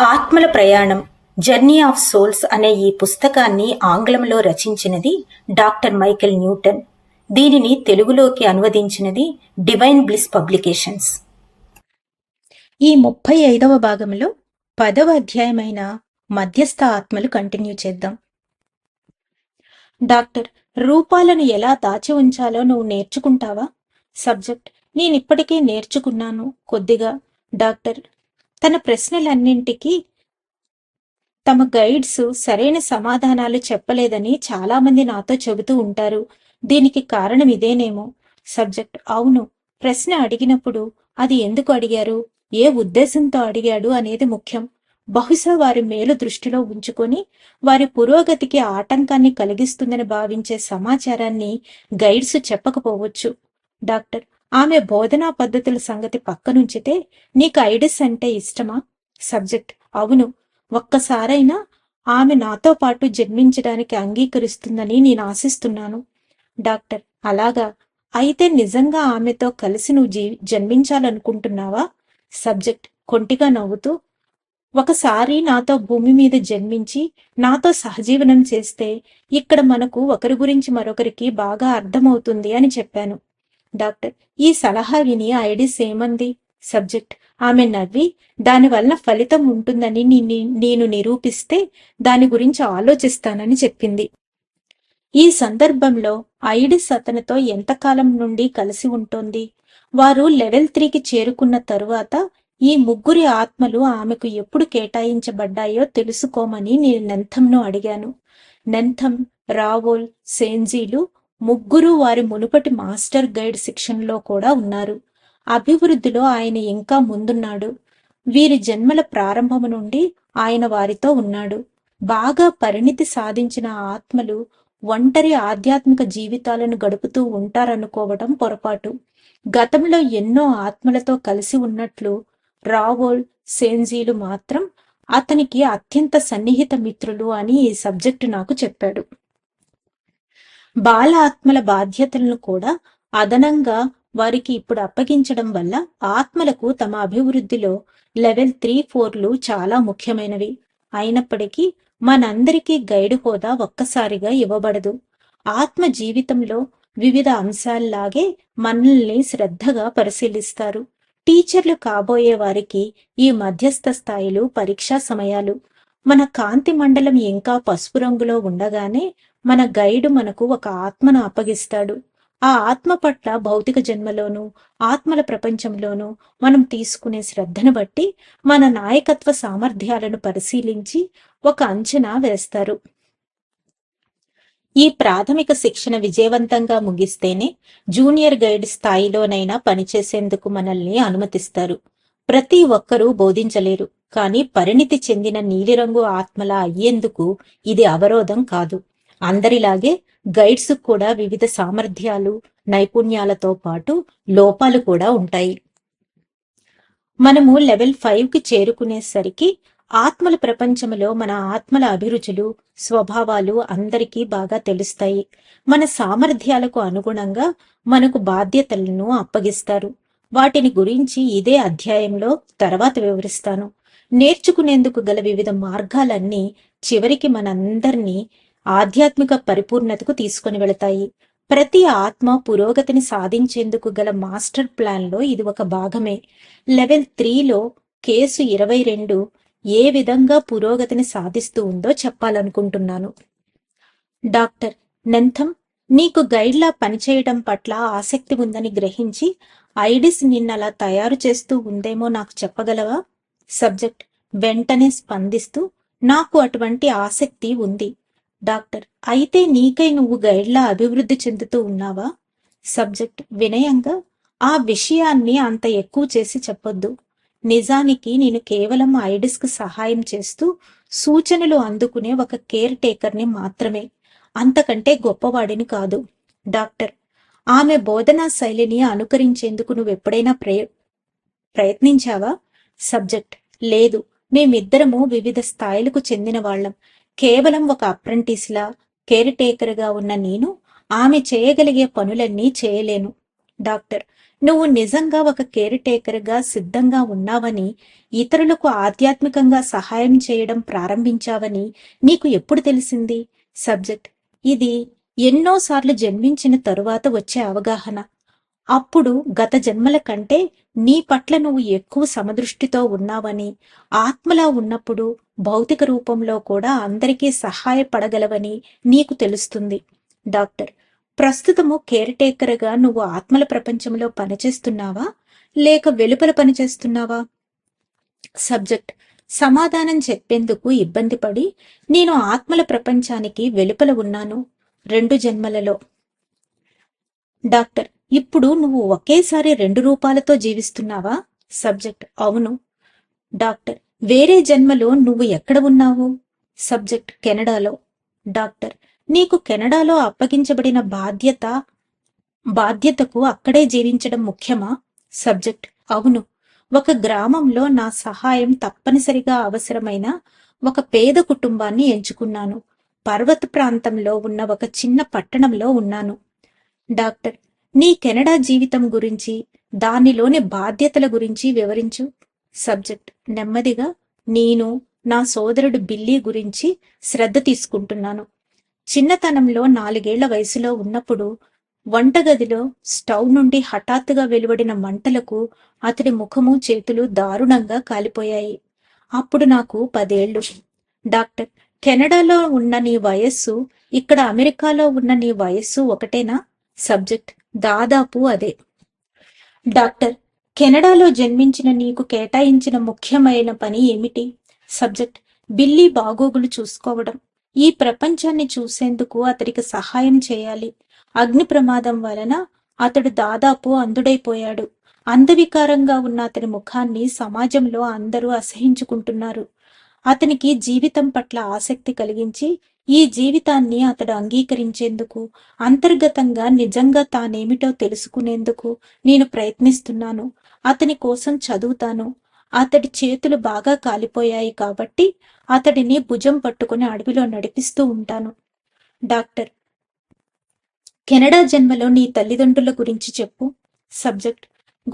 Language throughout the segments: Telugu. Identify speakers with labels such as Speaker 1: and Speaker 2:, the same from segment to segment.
Speaker 1: ఆత్మల ప్రయాణం జర్నీ ఆఫ్ సోల్స్ అనే ఈ పుస్తకాన్ని ఆంగ్లంలో రచించినది డాక్టర్ మైకెల్ న్యూటన్. దీనిని తెలుగులోకి అనువదించినది డివైన్ బ్లిస్ పబ్లికేషన్స్. ఈ ముప్పై ఐదవ భాగంలో పదవ అధ్యాయమైన మధ్యస్థ ఆత్మలు కంటిన్యూ చేద్దాం. డాక్టర్ రూపాలను ఎలా దాచి ఉంచాలో నువ్వు నేర్చుకుంటావా? సబ్జెక్ట్ నేనిప్పటికే నేర్చుకున్నాను. కొద్దిగా డాక్టర్ తన ప్రశ్నలన్నింటికీ తమ గైడ్స్ సరైన సమాధానాలు చెప్పలేదని చాలామంది నాతో చెబుతూ ఉంటారు. దీనికి కారణం ఇదేనేమో. సబ్జెక్ట్ అవును. ప్రశ్న అడిగినప్పుడు అది ఎందుకు అడిగారు? ఏ ఉద్దేశంతో అడిగాడు అనేది ముఖ్యం. బహుశా వారి మేలు దృష్టిలో ఉంచుకొని వారి పురోగతికి ఆటంకాన్ని కలిగిస్తుందని భావించే సమాచారాన్ని గైడ్స్ చెప్పకపోవచ్చు. డాక్టర్ ఆమె బోధనా పద్ధతుల సంగతి పక్కనుంచితే నీకు ఐడిస్ అంటే ఇష్టమా? సబ్జెక్ట్. అవును. ఒక్కసారైనా ఆమె నాతో పాటు జన్మించడానికి అంగీకరిస్తుందని నేను ఆశిస్తున్నాను. డాక్టర్. అలాగా. అయితే నిజంగా ఆమెతో కలిసి నువ్వు జీ జన్మించాలనుకుంటున్నావా? సబ్జెక్ట్. కొంటిగా నవ్వుతూ ఒకసారి నాతో భూమి మీద జన్మించి నాతో సహజీవనం చేస్తే ఇక్కడ మనకు ఒకరి గురించి మరొకరికి బాగా అర్థమవుతుంది అని చెప్పాను. డాక్టర్ ఈ సలహా విని ఐడిస్ ఏమంది సబ్జెక్ట్. ఆమె నవ్వి దానివల్ల ఫలితం ఉంటుందని నేను నిరూపిస్తే దాని గురించి ఆలోచిస్తానని చెప్పింది. ఈ సందర్భంలో ఐడిస్ అతనితో ఎంతకాలం నుండి కలిసి ఉంటోంది? వారు లెవెల్ త్రీకి చేరుకున్న తరువాత ఈ ముగ్గురి ఆత్మలు ఆమెకు ఎప్పుడు కేటాయించబడ్డాయో తెలుసుకోమని నేను నెంథంను అడిగాను. నెంథం రావోల్ సేంజీలు ముగ్గురు వారి మునుపటి మాస్టర్ గైడ్ శిక్షణలో కూడా ఉన్నారు. అభివృద్ధిలో ఆయన ఇంకా ముందున్నాడు. వీరి జన్మల ప్రారంభము నుండి ఆయన వారితో ఉన్నాడు. బాగా పరిణితి సాధించిన ఆత్మలు ఒంటరి ఆధ్యాత్మిక జీవితాలను గడుపుతూ ఉంటారనుకోవడం పొరపాటు. గతంలో ఎన్నో ఆత్మలతో కలిసి ఉన్నట్లు రావోల్ సేన్జీలు మాత్రం అతనికి అత్యంత సన్నిహిత మిత్రులు అని ఈ సబ్జెక్టు నాకు చెప్పాడు. బాల ఆత్మల బాధ్యతలను కూడా అదనంగా వారికి ఇప్పుడు అప్పగించడం వల్ల ఆత్మలకు తమ అభివృద్ధిలో లెవెల్ త్రీ ఫోర్లు చాలా ముఖ్యమైనవి. అయినప్పటికీ మనందరికీ గైడ్ హోదా ఒక్కసారిగా ఇవ్వబడదు. ఆత్మ జీవితంలో వివిధ అంశాల్లాగే మనల్ని శ్రద్ధగా పరిశీలిస్తారు. టీచర్లు కాబోయే వారికి ఈ మధ్యస్థ స్థాయిలు పరీక్షా సమయాలు మన కాంతి మండలం ఇంకా పసుపు రంగులో ఉండగానే మన గైడు మనకు ఒక ఆత్మను అప్పగిస్తాడు. ఆ ఆత్మ పట్ల భౌతిక జన్మలోనూ ఆత్మల ప్రపంచంలోనూ మనం తీసుకునే శ్రద్ధను బట్టి మన నాయకత్వ సామర్థ్యాలను పరిశీలించి ఒక అంచనా వేస్తారు. ఈ ప్రాథమిక శిక్షణ విజయవంతంగా ముగిస్తేనే జూనియర్ గైడ్ స్థాయిలోనైనా పనిచేసేందుకు మనల్ని అనుమతిస్తారు. ప్రతి ఒక్కరూ బోధించలేరు. కానీ పరిణితి చెందిన నీలిరంగు ఆత్మల అయ్యేందుకు ఇది అవరోధం కాదు. అందరిలాగే గైడ్స్ కూడా వివిధ సామర్థ్యాలు నైపుణ్యాలతో పాటు లోపాలు కూడా ఉంటాయి. మనము లెవెల్ ఫైవ్కి చేరుకునేసరికి ఆత్మల ప్రపంచంలో మన ఆత్మల అభిరుచులు స్వభావాలు అందరికీ బాగా తెలుస్తాయి. మన సామర్థ్యాలకు అనుగుణంగా మనకు బాధ్యతలను అప్పగిస్తారు. వాటిని గురించి ఇదే అధ్యాయంలో తర్వాత వివరిస్తాను. నేర్చుకునేందుకు గల వివిధ మార్గాలన్నీ చివరికి మనందరినీ ఆధ్యాత్మిక పరిపూర్ణతకు తీసుకొని వెళతాయి. ప్రతి ఆత్మ పురోగతిని సాధించేందుకు గల మాస్టర్ ప్లాన్లో ఇది ఒక భాగమే. లెవెల్ త్రీలో కేసు ఇరవై రెండు ఏ విధంగా పురోగతిని సాధిస్తూ ఉందో చెప్పాలనుకుంటున్నాను. డాక్టర్ నెంథం నీకు గైడ్లా పనిచేయడం పట్ల ఆసక్తి ఉందని గ్రహించి ఐడిస్ నిన్నలా తయారు చేస్తూ ఉందేమో నాకు చెప్పగలవా? సబ్జెక్ట్ వెంటనే స్పందిస్తూ నాకు అటువంటి ఆసక్తి ఉంది. డాక్టర్ అయితే నీకై నువ్వు గైడ్లా అభివృద్ధి చెందుతూ ఉన్నావా? సబ్జెక్ట్ వినయంగా ఆ విషయాన్ని అంత ఎక్కువ చేసి చెప్పొద్దు. నిజానికి నేను కేవలం ఐడిస్కు సహాయం చేస్తూ సూచనలు అందుకునే ఒక కేర్ టేకర్ని మాత్రమే. అంతకంటే గొప్పవాడిని కాదు. డాక్టర్ ఆమె బోధనా శైలిని అనుకరించేందుకు నువ్వు ఎప్పుడైనా ప్రయ ప్రయత్నించావా? సబ్జెక్ట్. లేదు మేమిద్దరము వివిధ స్థాయిలకు చెందిన వాళ్ళం కేవలం ఒక అప్రెంటిస్లా కేర్ టేకర్గా ఉన్న నేను ఆమె చేయగలిగే పనులన్నీ చేయలేను. డాక్టర్ నువ్వు నిజంగా ఒక కేర్ టేకర్గా సిద్ధంగా ఉన్నావని ఇతరులకు ఆధ్యాత్మికంగా సహాయం చేయడం ప్రారంభించావని నీకు ఎప్పుడు తెలిసింది? సబ్జెక్ట్. ఇది ఎన్నోసార్లు జన్మించిన తరువాత వచ్చే అవగాహన. అప్పుడు గత జన్మల కంటే నీ పట్ల నువ్వు ఎక్కువ సమదృష్టితో ఉన్నావని ఆత్మలా ఉన్నప్పుడు భౌతిక రూపంలో కూడా అందరికీ సహాయపడగలవని నీకు తెలుస్తుంది. డాక్టర్ ప్రస్తుతము కేర్ టేకర్గా నువ్వు ఆత్మల ప్రపంచంలో పనిచేస్తున్నావా? లేక వెలుపల పనిచేస్తున్నావా? సబ్జెక్ట్ సమాధానం చెప్పేందుకు ఇబ్బంది పడి నేను ఆత్మల ప్రపంచానికి వెలుపల ఉన్నాను. రెండు జన్మలలో. డాక్టర్ ఇప్పుడు నువ్వు ఒకేసారి రెండు రూపాలతో జీవిస్తున్నావా? సబ్జెక్ట్ అవును. డాక్టర్ వేరే జన్మలో నువ్వు ఎక్కడ ఉన్నావు? సబ్జెక్ట్ కెనడాలో. డాక్టర్ నీకు కెనడాలో అప్పగించబడిన బాధ్యత బాధ్యతకు అక్కడే జీవించడం ముఖ్యమా? సబ్జెక్ట్ అవును. ఒక గ్రామంలో నా సహాయం తప్పనిసరిగా అవసరమైన ఒక పేద కుటుంబాన్ని ఎంచుకున్నాను. పర్వత ప్రాంతంలో ఉన్న ఒక చిన్న పట్టణంలో ఉన్నాను. డాక్టర్ నీ కెనడా జీవితం గురించి దానిలోని బాధ్యతల గురించి వివరించు. సబ్జెక్ట్. నెమ్మదిగా నేను నా సోదరుడు బిల్లీ గురించి శ్రద్ధ తీసుకుంటున్నాను. చిన్నతనంలో నాలుగేళ్ళ వయసులో ఉన్నప్పుడు వంటగదిలో స్టవ్ నుండి హఠాత్తుగా వెలువడిన మంటలకు అతడి ముఖము చేతులు దారుణంగా కాలిపోయాయి. అప్పుడు నాకు పదేళ్ళు. డాక్టర్ కెనడాలో ఉన్న నీ వయస్సు ఇక్కడ అమెరికాలో ఉన్న నీ వయస్సు ఒకటేనా? సబ్జెక్ట్. దాదాపు అదే. డాక్టర్ కెనడాలో జన్మించిన నీకు కేటాయించిన ముఖ్యమైన పని ఏమిటి? సబ్జెక్ట్ బిల్లీ బాగోగులు చూసుకోవడం. ఈ ప్రపంచాన్ని చూసేందుకు అతడికి సహాయం చేయాలి. అగ్ని ప్రమాదం వలన అతడు దాదాపు అంధుడైపోయాడు. అంధవికారంగా ఉన్న అతని ముఖాన్ని సమాజంలో అందరూ అసహించుకుంటున్నారు. అతనికి జీవితం పట్ల ఆసక్తి కలిగించి ఈ జీవితాన్ని అతడు అంగీకరించేందుకు అంతర్గతంగా నిజంగా తానేమిటో తెలుసుకునేందుకు నేను ప్రయత్నిస్తున్నాను. అతని కోసం చదువుతాను. అతడి చేతులు బాగా కాలిపోయాయి కాబట్టి అతడిని భుజం పట్టుకుని అడవిలో నడిపిస్తూ ఉంటాను. డాక్టర్ కెనడా జన్మలో నీ తల్లిదండ్రుల గురించి చెప్పు. సబ్జెక్ట్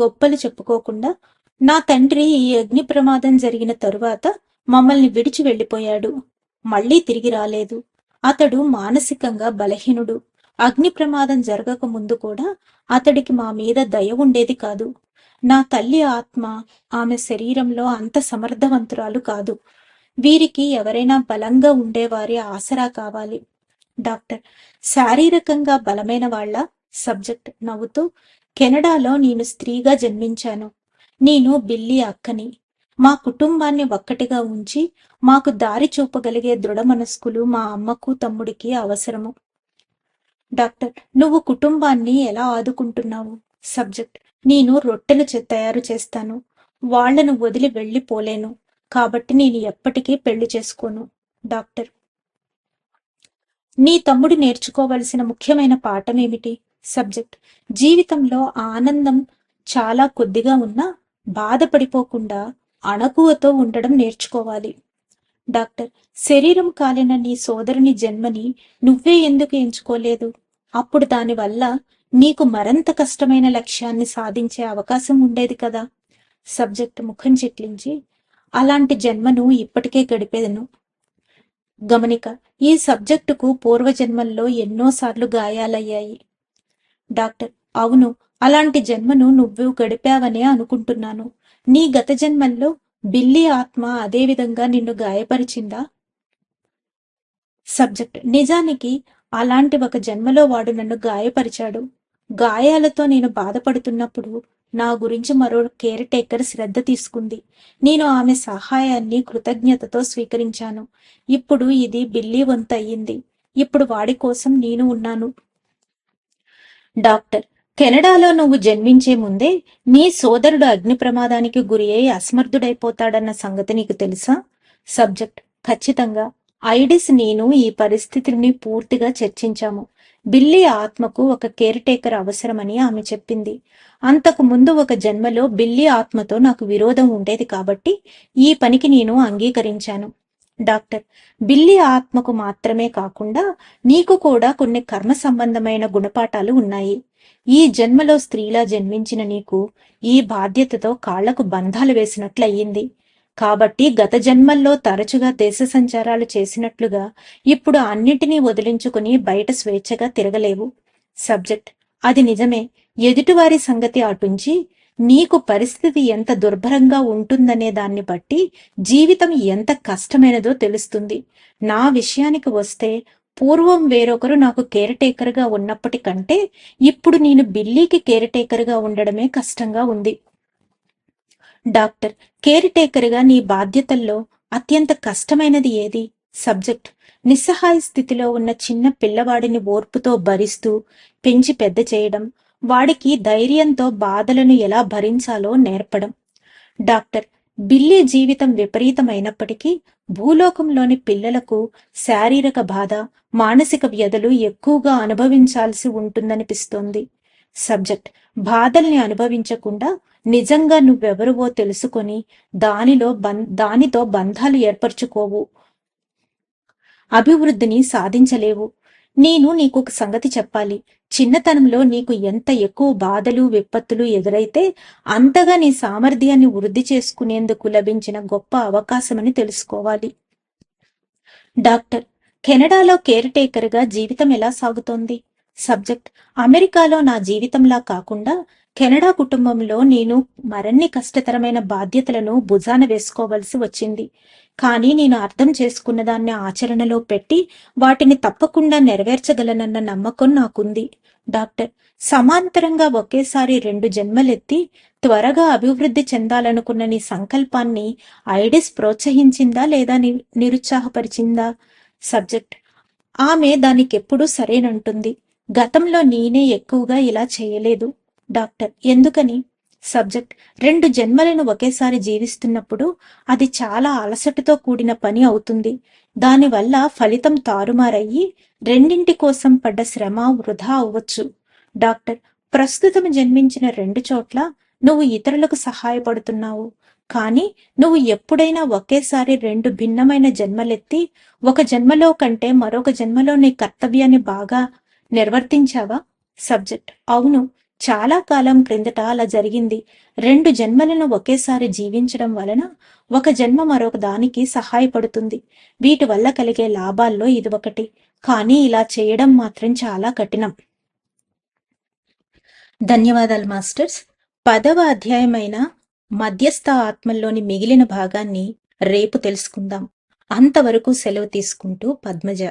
Speaker 1: గొప్పలు చెప్పుకోకుండా నా తండ్రి ఈ అగ్ని ప్రమాదం జరిగిన తరువాత మమ్మల్ని విడిచి వెళ్ళిపోయాడు. మళ్ళీ తిరిగి రాలేదు. అతడు మానసికంగా బలహీనుడు. అగ్ని ప్రమాదం జరగక ముందు కూడా అతడికి మా మీద దయ ఉండేది కాదు. నా తల్లి ఆత్మ ఆమె శరీరంలో అంత సమర్థవంతురాలు కాదు. వీరికి ఎవరైనా బలంగా ఉండేవారి ఆసరా కావాలి. డాక్టర్ శారీరకంగా బలమైన వాళ్ళ సబ్జెక్ట్ నవ్వుతూ కెనడాలో నేను స్త్రీగా జన్మించాను. నేను బిల్లి అక్కని. మా కుటుంబాన్ని ఒక్కటిగా ఉంచి మాకు దారి చూపగలిగే దృఢ మనస్కులు మా అమ్మకు తమ్ముడికి అవసరము. డాక్టర్ నువ్వు కుటుంబాన్ని ఎలా ఆదుకుంటున్నావు? సబ్జెక్ట్ నేను రొట్టెలు తయారు చేస్తాను. వాళ్ళను వదిలి వెళ్ళిపోలేను. కాబట్టి నేను ఎప్పటికీ పెళ్ళి చేసుకోను. డాక్టర్ నీ తమ్ముడు నేర్చుకోవలసిన ముఖ్యమైన పాఠం ఏమిటి? సబ్జెక్ట్ జీవితంలో ఆనందం చాలా కొద్దిగా ఉన్నా బాధపడిపోకుండా అణకువతో ఉండడం నేర్చుకోవాలి. డాక్టర్ శరీరం కాలిన నీ సోదరుని జన్మని నువ్వే ఎందుకు ఎంచుకోలేదు? అప్పుడు దానివల్ల నీకు మరింత కష్టమైన లక్ష్యాన్ని సాధించే అవకాశం ఉండేది కదా. సబ్జెక్ట్ ముఖం చిట్లించి అలాంటి జన్మను ఇప్పటికే గడిపేదను గమనిక ఈ సబ్జెక్టుకు పూర్వజన్మల్లో ఎన్నోసార్లు గాయాలయ్యాయి. డాక్టర్ అవును అలాంటి జన్మను నువ్వు గడిపావనే అనుకుంటున్నాను. నీ గత జన్మంలో బిల్లీ ఆత్మ అదేవిధంగా నిన్ను గాయపరిచిందా? సబ్జెక్ట్. నిజానికి అలాంటి ఒక జన్మలో వాడు నన్ను గాయపరిచాడు. గాయాలతో నేను బాధపడుతున్నప్పుడు నా గురించి మరో కేర్ టేకర్ శ్రద్ధ తీసుకుంది. నేను ఆమె సహాయాన్ని కృతజ్ఞతతో స్వీకరించాను. ఇప్పుడు ఇది బిల్లీ వంతు అయ్యింది ఇప్పుడు వాడి కోసం నేను ఉన్నాను. డాక్టర్. కెనడాలో నువ్వు జన్మించే ముందే నీ సోదరుడు అగ్ని ప్రమాదానికి గురి అయి అసమర్థుడైపోతాడన్న సంగతి నీకు తెలుసా? సబ్జెక్ట్ ఖచ్చితంగా. ఐడిస్ నేను ఈ పరిస్థితిని పూర్తిగా చర్చించాము. బిల్లీ ఆత్మకు ఒక కేర్ టేకర్ అవసరమని ఆమె చెప్పింది. అంతకు ముందు ఒక జన్మలో బిల్లీ ఆత్మతో నాకు విరోధం ఉండేది కాబట్టి ఈ పనికి నేను అంగీకరించాను. డాక్టర్ బిల్లీ ఆత్మకు మాత్రమే కాకుండా నీకు కూడా కొన్ని కర్మ సంబంధమైన గుణపాఠాలు ఉన్నాయి. ఈ జన్మలో స్త్రీలా జన్మించిన నీకు ఈ బాధ్యతతో కాళ్ళకు బంధాలు వేసినట్లయింది. కాబట్టి గత జన్మల్లో తరచుగా దేశ సంచారాలు చేసినట్లుగా ఇప్పుడు అన్నిటినీ వదిలించుకుని బయట స్వేచ్ఛగా తిరగలేవు. సబ్జెక్ట్. అది నిజమే. ఎదుటివారి సంగతి అటుంచి నీకు పరిస్థితి ఎంత దుర్భరంగా ఉంటుందనే దాన్ని బట్టి జీవితం ఎంత కష్టమైనదో తెలుస్తుంది. నా విషయానికి వస్తే పూర్వం వేరొకరు నాకు కేర్ టేకర్గా ఉన్నప్పటికంటే ఇప్పుడు నేను బిల్లీకి కేర్ టేకర్గా ఉండడమే కష్టంగా ఉంది. డాక్టర్ కేర్ టేకర్గా నీ బాధ్యతల్లో అత్యంత కష్టమైనది ఏది? సబ్జెక్ట్ నిస్సహాయ స్థితిలో ఉన్న చిన్న పిల్లవాడిని ఓర్పుతో భరిస్తూ పెంచి పెద్ద చేయడం వాడికి ధైర్యంతో బాధలను ఎలా భరించాలో నేర్పడం. డాక్టర్ బిల్లీ జీవితం విపరీతమైనప్పటికీ భూలోకంలోని పిల్లలకు శారీరక బాధ మానసిక వ్యధలు ఎక్కువగా అనుభవించాల్సి ఉంటుందనిపిస్తోంది. సబ్జెక్ట్. బాధల్ని అనుభవించకుండా నిజంగా నువ్వెవరువో తెలుసుకొని దానిలో బం దానితో బంధాలు ఏర్పరచుకోవు. అభివృద్ధిని సాధించలేవు. నేను నీకు ఒక సంగతి చెప్పాలి. చిన్నతనంలో నీకు ఎంత ఎక్కువ బాధలు విపత్తులు ఎదురైతే అంతగా నీ సామర్థ్యాన్ని వృద్ధి చేసుకునేందుకు లభించిన గొప్ప అవకాశమని తెలుసుకోవాలి. డాక్టర్ కెనడాలో కేర్ టేకర్గా జీవితం ఎలా సాగుతోంది? సబ్జెక్ట్ అమెరికాలో నా జీవితంలా కాకుండా కెనడా కుటుంబంలో నేను మరిన్ని కష్టతరమైన బాధ్యతలను భుజాన వేసుకోవలసి వచ్చింది. కానీ నేను అర్థం చేసుకున్న దాన్ని ఆచరణలో పెట్టి వాటిని తప్పకుండా నెరవేర్చగలనన్న నమ్మకం నాకుంది. డాక్టర్ సమాంతరంగా ఒకేసారి రెండు జన్మలెత్తి త్వరగా అభివృద్ధి చెందాలనుకున్న నీ సంకల్పాన్ని ఐడిస్ ప్రోత్సహించిందా లేదా ని నిరుత్సాహపరిచిందా? సబ్జెక్ట్ ఆమె దానికెప్పుడూ సరేనంటుంది. గతంలో నేనే ఎక్కువగా ఇలా చేయలేదు. డాక్టర్. ఎందుకని? సబ్జెక్ట్. రెండు జన్మలను ఒకేసారి జీవిస్తున్నప్పుడు అది చాలా అలసటతో కూడిన పని అవుతుంది. దానివల్ల ఫలితం తారుమారయ్యి రెండింటి కోసం పడ్డ శ్రమ వృధా అవ్వచ్చు. డాక్టర్. ప్రస్తుతం జన్మించిన రెండు చోట్ల నువ్వు ఇతరులకు సహాయపడుతున్నావు. కానీ నువ్వు ఎప్పుడైనా ఒకేసారి రెండు భిన్నమైన జన్మలెత్తి ఒక జన్మలో కంటే మరొక జన్మలో నీ కర్తవ్యాన్ని బాగా నిర్వర్తించావా? సబ్జెక్ట్. అవును. చాలా కాలం క్రిందట అలా జరిగింది. రెండు జన్మలను ఒకేసారి జీవించడం వలన ఒక జన్మ మరొక దానికి సహాయపడుతుంది. వీటి వల్ల కలిగే లాభాల్లో ఇది ఒకటి. కానీ ఇలా చేయడం మాత్రం చాలా కఠినం. ధన్యవాదాలు మాస్టర్స్. పదవ అధ్యాయమైన మధ్యస్థ ఆత్మల్లోని మిగిలిన భాగాన్ని రేపు తెలుసుకుందాం. అంతవరకు సెలవు తీసుకుంటూ పద్మజ.